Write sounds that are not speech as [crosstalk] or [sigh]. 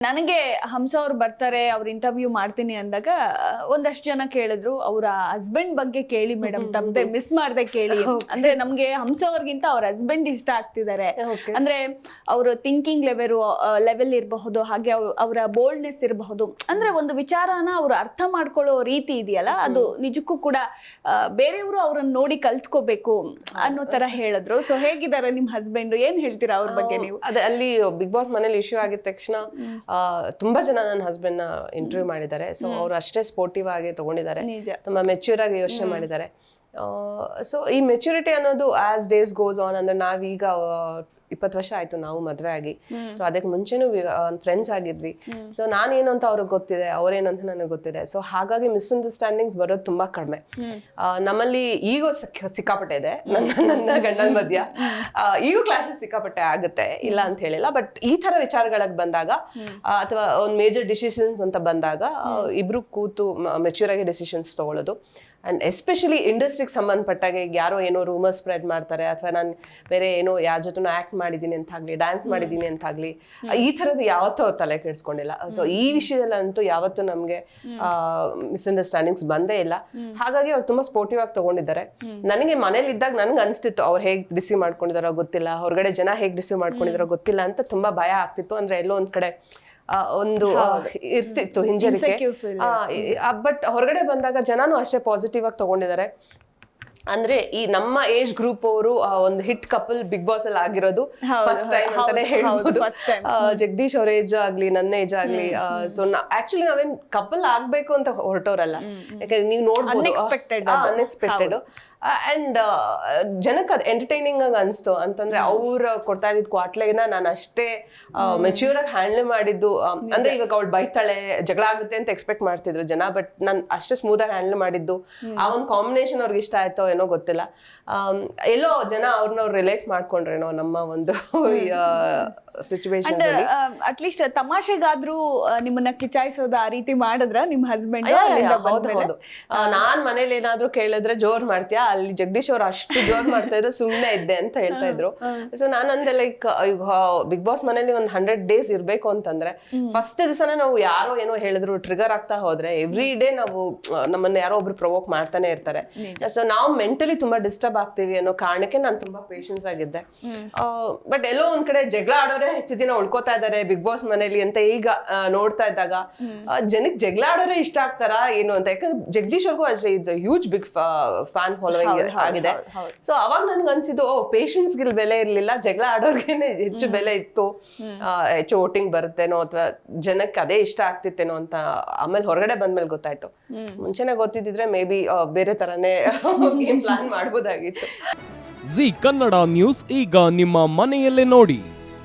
ನನಗೆ ಹಂಸ ಅವ್ರು ಬರ್ತಾರೆ ಅವ್ರ ಇಂಟರ್ವ್ಯೂ ಮಾಡ್ತೀನಿ ಅಂದಾಗ ಒಂದಷ್ಟು ಜನ ಕೇಳಿದ್ರು ಅವರ ಹಸ್ಬೆಂಡ್ ಬಗ್ಗೆ ಕೇಳಿ ಮೇಡಮ್ ತಪ್ಪದೆ ಮಿಸ್ ಮಾಡ್ದೆ ಕೇಳಿ. ಅಂದ್ರೆ ನಮ್ಗೆ ಹಂಸ ಅವ್ರಿಗಿಂತ ಅವ್ರ ಹಸ್ಬೆಂಡ್ ಇಷ್ಟ ಆಗ್ತಿದ್ದಾರೆ ಅಂದ್ರೆ ಅವ್ರ ಥಿಂಕಿಂಗ್ ಲೆವೆಲ್ ಲೆವೆಲ್ ಇರಬಹುದು ಹಾಗೆ ಅವ್ರ- ಬೋಲ್ಡ್ನೆಸ್ ಇರಬಹುದು. ಅಂದ್ರೆ ಒಂದು ವಿಚಾರನ ಅವ್ರು ಅರ್ಥ ಮಾಡ್ಕೊಳ್ಳೋ ರೀತಿ ಇದೆಯಲ್ಲ ಅದು ನಿಜಕ್ಕೂ ಕೂಡ ಬೇರೆಯವರು ಅವ್ರನ್ನ ನೋಡಿ ಕಲ್ತ್ಕೋಬೇಕು ಅನ್ನೋ ತರ ಹೇಳಿದ್ರು. ಸೊ ಹೇಗಿದ್ದಾರೆ ನಿಮ್ ಹಸ್ಬೆಂಡ್ ಏನ್ ಹೇಳ್ತೀರಾ ಅವ್ರ ಬಗ್ಗೆ ನೀವು? ಅದೇ ಅಲ್ಲಿ ಬಿಗ್ ಬಾಸ್ ಮನೇಲಿ ಇಶ್ಯೂ ಆಗಿದ ತಕ್ಷಣ ತುಂಬಾ ಜನ ನನ್ನ ಹಸ್ಬೆಂಡ್ನ ಇಂಟರ್ವ್ಯೂ ಮಾಡಿದ್ದಾರೆ. ಸೊ ಅವರು ಅಷ್ಟೇ ಸ್ಪೋರ್ಟಿವ್ ಆಗಿ ತಗೊಂಡಿದ್ದಾರೆ. ತುಂಬ ತುಂಬಾ ಮೆಚ್ಯೂರ್ ಆಗಿ ಯೋಚನೆ ಮಾಡಿದ್ದಾರೆ. ಸೊ ಈ ಮೆಚುರಿಟಿ ಅನ್ನೋದು ಆಸ್ ಡೇಸ್ ಗೋಸ್ ಆನ್ ಅಂದ್ರೆ ನಾವೀಗ ಇಪ್ಪತ್ತು ವರ್ಷ ಆಯ್ತು ನಾವು ಮದ್ವೆ ಆಗಿ. ಸೊ ಅದಕ್ಕೆ ಮುಂಚೆನೂ ಫ್ರೆಂಡ್ಸ್ ಆಗಿದ್ವಿ. ಸೊ ನಾನೇನು ಅಂತ ಅವ್ರಿಗೆ ಗೊತ್ತಿದೆ ಅವ್ರೇನಂತ ಅಂತ ನನಗೆ ಗೊತ್ತಿದೆ. ಸೊ ಹಾಗಾಗಿ ಮಿಸ್ಅಂಡರ್ಸ್ಟ್ಯಾಂಡಿಂಗ್ಸ್ ಬರೋದು ತುಂಬಾ ಕಡಿಮೆ. ನಮ್ಮಲ್ಲಿ ಈಗೋ ಸಿಕ್ಕಾಪಟ್ಟೆ ಇದೆ ನನ್ನ ನನ್ನ ಗಂಡನ ಮಧ್ಯ. ಈಗೂ ಕ್ಲಾಶಸ್ ಸಿಕ್ಕಾಪಟ್ಟೆ ಆಗುತ್ತೆ ಇಲ್ಲ ಅಂತ ಹೇಳಿಲ್ಲ. ಬಟ್ ಈ ತರ ವಿಚಾರಗಳಿಗೆ ಬಂದಾಗ ಅಥವಾ ಒಂದು ಮೇಜರ್ ಡಿಸಿಷನ್ಸ್ ಅಂತ ಬಂದಾಗ ಇಬ್ರು ಕೂತು ಮೆಚ್ಯೂರ್ ಆಗಿ ಡಿಸಿಷನ್ಸ್ ತಗೊಳ್ಳೋದು. ಅಂಡ್ ಎಸ್ಪೆಷಲಿ ಇಂಡಸ್ಟ್ರಿಗೆ ಸಂಬಂಧಪಟ್ಟಾಗೆ ಯಾರೋ ಏನೋ ರೂಮರ್ ಸ್ಪ್ರೆಡ್ ಮಾಡ್ತಾರೆ ಅಥವಾ ನಾನು ಬೇರೆ ಏನೋ ಯಾರ ಜೊತೆ ಆಕ್ಟ್ ಮಾಡಿದ್ದೀನಿ ಅಂತಾಗ್ಲಿ ಡ್ಯಾನ್ಸ್ ಮಾಡಿದ್ದೀನಿ ಅಂತಾಗ್ಲಿ ಈ ಥರದ್ದು ಯಾವತ್ತೂ ಅವ್ರು ತಲೆ ಕೆಡಿಸ್ಕೊಂಡಿಲ್ಲ. ಸೊ ಈ ವಿಷಯದಲ್ಲಂತೂ ಯಾವತ್ತೂ ನಮಗೆ ಮಿಸ್ಅಂಡರ್ಸ್ಟ್ಯಾಂಡಿಂಗ್ಸ್ ಬಂದೇ ಇಲ್ಲ. ಹಾಗಾಗಿ ಅವ್ರು ತುಂಬಾ ಸ್ಪೋರ್ಟಿವ್ ಆಗಿ ತಗೊಂಡಿದ್ದಾರೆ. ನನಗೆ ಮನೇಲಿ ಇದ್ದಾಗ ನನಗೆ ಅನಿಸ್ತಿತ್ತು ಅವ್ರು ಹೇಗೆ ರಿಸೀವ್ ಮಾಡ್ಕೊಂಡಿದಾರೋ ಗೊತ್ತಿಲ್ಲ ಹೊರಗಡೆ ಜನ ಹೇಗೆ ರಿಸೀವ್ ಮಾಡ್ಕೊಂಡಿದಾರೋ ಗೊತ್ತಿಲ್ಲ ಅಂತ ತುಂಬಾ ಭಯ ಆಗ್ತಿತ್ತು. ಅಂದ್ರೆ ಎಲ್ಲೋ ಒಂದು ಕಡೆ ಒಂದು ಇರ್ತಿತ್ತು ಹಿಂಜರಿಕೆ. ಬಟ್ ಹೊರಗಡೆ ಬಂದಾಗ ಜನನು ಅಷ್ಟೇ ಪಾಸಿಟಿವ್ ಆಗಿ ತಗೊಂಡಿದ್ದಾರೆ. ಅಂದ್ರೆ ಈ ನಮ್ಮ ಏಜ್ ಗ್ರೂಪ್ ಅವರು ಒಂದು ಹಿಟ್ ಕಪಲ್ ಬಿಗ್ ಬಾಸ್ ಅಲ್ಲಿ ಆಗಿರೋದು. ಫಸ್ಟ್ ಟೈಮ್ ಅಂತಾನೆ ಹೇಳ್ಬೋದು. ಜಗದೀಶ್ ಅವ್ರ ಏಜ್ ಆಗ್ಲಿ ನನ್ನ ಏಜ್ ಆಗ್ಲಿ ಸೊ ಆಕ್ಚುಲಿ ನಾವೇನ್ ಕಪಲ್ ಆಗ್ಬೇಕು ಅಂತ ಹೊರಟೋರಲ್ಲ ಯಾಕಂದ್ರೆ ನೀವು ನೋಡ್ಬೋದು. ಅನ್ಎಕ್ಸ್ಪೆಕ್ಟೆಡ್ ಅಂಡ್ ಜನಕ್ಕೆ ಅದು ಎಂಟರ್ಟೈನಿಂಗ್ ಆಗಿ ಅನಿಸ್ತು. ಅಂತಂದ್ರೆ ಅವ್ರು ಕೊಡ್ತಾ ಇದ್ದಿದ್ ಕ್ವಾಟ್ಲೆನ ನಾನು ಅಷ್ಟೇ ಮೆಚ್ಯೂರ್ ಆಗಿ ಹ್ಯಾಂಡಲ್ ಮಾಡಿದ್ದು ಅಂದ್ರೆ ಇವಾಗ ಅವಳು ಬೈತಾಳೆ ಜಗಳ ಆಗುತ್ತೆ ಅಂತ ಎಕ್ಸ್ಪೆಕ್ಟ್ ಮಾಡ್ತಿದ್ರು ಜನ ಬಟ್ ನಾನು ಅಷ್ಟೇ ಸ್ಮೂತ್ ಆಗಿ ಹ್ಯಾಂಡಲ್ ಮಾಡಿದ್ದು. ಆ ಒಂದು ಕಾಂಬಿನೇಷನ್ ಅವ್ರಿಗೆ ಇಷ್ಟ ಆಯ್ತೋ ಏನೋ ಗೊತ್ತಿಲ್ಲ. ಎಲ್ಲೋ ಜನ ಅವ್ರನ್ನ ಅವ್ರು ರಿಲೇಟ್ ಮಾಡ್ಕೊಂಡ್ರೇನೋ ನಮ್ಮ ಒಂದು [laughs] ಸಿಚುವೇಶನ್ ಅಟ್ಲೀಸ್ಟ್ ತಮಾಷೆಗಾದ್ರೂ ನಿಮ್ಮನ್ನ ಕಿಚಾಯಿಸೋದು ಆ ರೀತಿ ಮಾಡಿದ್ರ ನಿಮ್ ಹಸ್ಬೆಂಡ್ ಹೌದು ನಾನ್ ಮನೇಲಿ ಏನಾದ್ರೂ ಕೇಳಿದ್ರೆ ಜೋರ್ ಮಾಡ್ತೀಯಾ? ಅಲ್ಲಿ ಜಗದೀಶ್ ಅವ್ರು ಅಷ್ಟು ಜೋರ್ ಮಾಡ್ತಾ ಇದ್ರು ಸುಮ್ನೆ ಇದ್ದೆ ಅಂತ ಹೇಳ್ತಾ ಇದ್ರು. ಸೊ ನಾನು ಅಂದೆ ಲೈಕ್ ಬಿಗ್ ಬಾಸ್ ಮನೇಲಿ ಒಂದ್ ಹಂಡ್ರೆಡ್ ಡೇಸ್ ಇರ್ಬೇಕು ಅಂತಂದ್ರೆ ಫಸ್ಟ್ ದಿವಸನ ನಾವು ಯಾರೋ ಏನೋ ಹೇಳಿದ್ರು ಟ್ರಿಗರ್ ಆಗ್ತಾ ಹೋದ್ರೆ ಎವ್ರಿ ಡೇ ನಾವು ನಮ್ಮನ್ನ ಯಾರೋ ಒಬ್ರು ಪ್ರೊವೋಕ್ ಮಾಡ್ತಾನೆ ಇರ್ತಾರೆ. ಸೊ ನಾವು ಮೆಂಟಲಿ ತುಂಬಾ ಡಿಸ್ಟರ್ಬ್ ಆಗ್ತೀವಿ ಅನ್ನೋ ಕಾರಣಕ್ಕೆ ನಾನು ತುಂಬಾ ಪೇಷನ್ಸ್ ಆಗಿದ್ದೆ. ಬಟ್ ಎಲ್ಲೋ ಒಂದ್ ಕಡೆ ಜಗಳ ಆಡೋರೆ ಹೆಚ್ಚು ದಿನ ಉಳ್ಕೋತಾ ಇದ್ದಾರೆ ಬಿಗ್ ಬಾಸ್ ಮನೇಲಿ ಅಂತ ಈಗ ನೋಡ್ತಾ ಇದ್ದಾಗ ಜನಕ್ಕೆ ಜಗಳ ಆಡೋರೆ ಇಷ್ಟ ಆಗ್ತಾರಾ ಏನು ಅಂತ? ಯಾಕಂದ್ರೆ ಜಗದೀಶ್ ಅವ್ರಿಗೂ ಅಷ್ಟೇ ಇದು ಹ್ಯೂಜ್ ಬಿಗ್ ಫ್ಯಾನ್ ಫಾಲೋವಿಂಗ್ ಆಗಿದೆ. ಸೊ ಅವಾಗ ನನ್ಗೆ ಅನ್ಸಿದ್ದು ಓ ಪೇಷನ್ಸ್ ಗಿಲ್ ಬೆಲೆ ಇರ್ಲಿಲ್ಲ ಜಗಳ ಆಡೋರ್ಗೇನೆ ಹೆಚ್ಚು ಬೆಲೆ ಇತ್ತು. ಹೆಚ್ಚು ವೋಟಿಂಗ್ ಬರುತ್ತೇನೋ ಅಥವಾ ಜನಕ್ಕೆ ಅದೇ ಇಷ್ಟ ಆಗ್ತಿತ್ತೇನೋ ಅಂತ ಆಮೇಲೆ ಹೊರಗಡೆ ಬಂದ್ಮೇಲೆ ಗೊತ್ತಾಯ್ತು. ಮುಂಚೆನೆ ಗೊತ್ತಿದ್ರೆ ಮೇ ಬಿ ಬೇರೆ ತರನೇ ಗೇಮ್ ಪ್ಲಾನ್ ಮಾಡ್ಬೋದಾಗಿತ್ತು. ಜಿ ಕನ್ನಡ ನ್ಯೂಸ್ ಈಗ ನಿಮ್ಮ ಮನೆಯಲ್ಲೇ ನೋಡಿ.